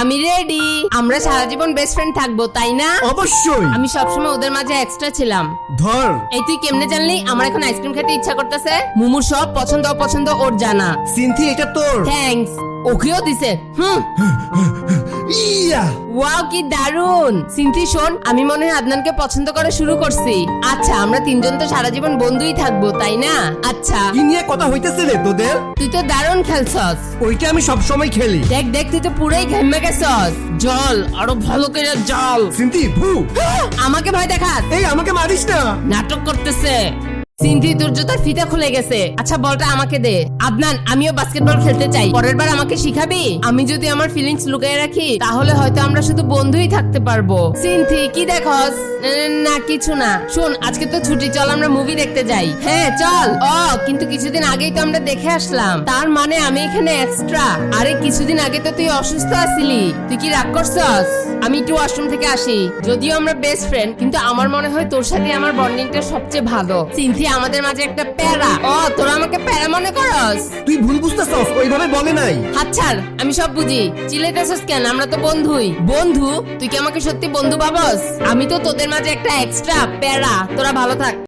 আমি রেডি আমরা সারা জীবন best friend থাকব তাই না? অবশ্যই। আমি সবসময় ওদের মাঝে এক্সট্রা ছিলাম। ধর। এই তুই কেমনে জানলি? আমার এখন আইসক্রিম খেতে ইচ্ছা করতেছে। মুমুর সব পছন্দ অপছন্দ ওর জানা। সিনথি এটা তোর। থ্যাঙ্কস ওকেও দিছে। হুম। ওয়াও কি দারুণ সিনথি শোন আমি মনে হয় আদনানকে পছন্দ করা শুরু করছি। আচ্ছা আমরা তিনজন তো সারা জীবন বন্ধুই থাকব তাই না? আচ্ছা। কি নিয়ে কথা হইতেছে রে তোদের? তুই তো দারুণ খেলছস। ওইটা আমি সব সময় খেলি। দেখ দেখ তুই তো পুরাই ঘেমে গেছস। জল আরও ভালো করে জল। সিনথি ভু। আমাকে ভয় দেখাস। এই আমাকে মারিস না। নাটক করতেছে। সিন্ধি তোর জুতার ফিতা খুলে গেছে। আচ্ছা বলটা আমাকে দে। আদনান, আমিও বাস্কেটবল খেলতে চাই। পরের বার আমাকে শিখাবি? আমি যদি আমার ফিলিংস লুকিয়ে রাখি, তাহলে হয়তো আমরা শুধু বন্ধুই থাকতে পারব। সিনথি, কি দেখস? না কিছু না। শোন, আজকে তো ছুটি, চল আমরা মুভি দেখতে যাই। হ্যাঁ চল। ও, কিন্তু কিছুদিন আগেই তো আমরা দেখে আসলাম। তার মানে আমি এখানে এক্সট্রা আরে, কিছুদিন আগে তো তুই অসুস্থ আছিলি তুই কি রাগ করছস? আমি একটু ওয়াশরুম থেকে আসি। যদিও আমরা বেস্ট ফ্রেন্ড কিন্তু আমার মনে হয় তোর সাথে আমার বন্ডিংটা সবচেয়ে ভালো। সিনথি আমাদের মাঝে একটা প্যারা। ও তোরা আমাকে প্যারা মনে করস? তুই ভুল বুঝতেছস ওইভাবে বলে নাই। হাতছাড় আমি সব বুঝি। চিলেতেছস কেন? আমরা তো বন্ধুই। বন্ধু তুই কি আমাকে সত্যি বন্ধু ভাবস? আমি তো তোদের মাঝে একটা এক্সট্রা প্যারা। তোরা ভালো থাক।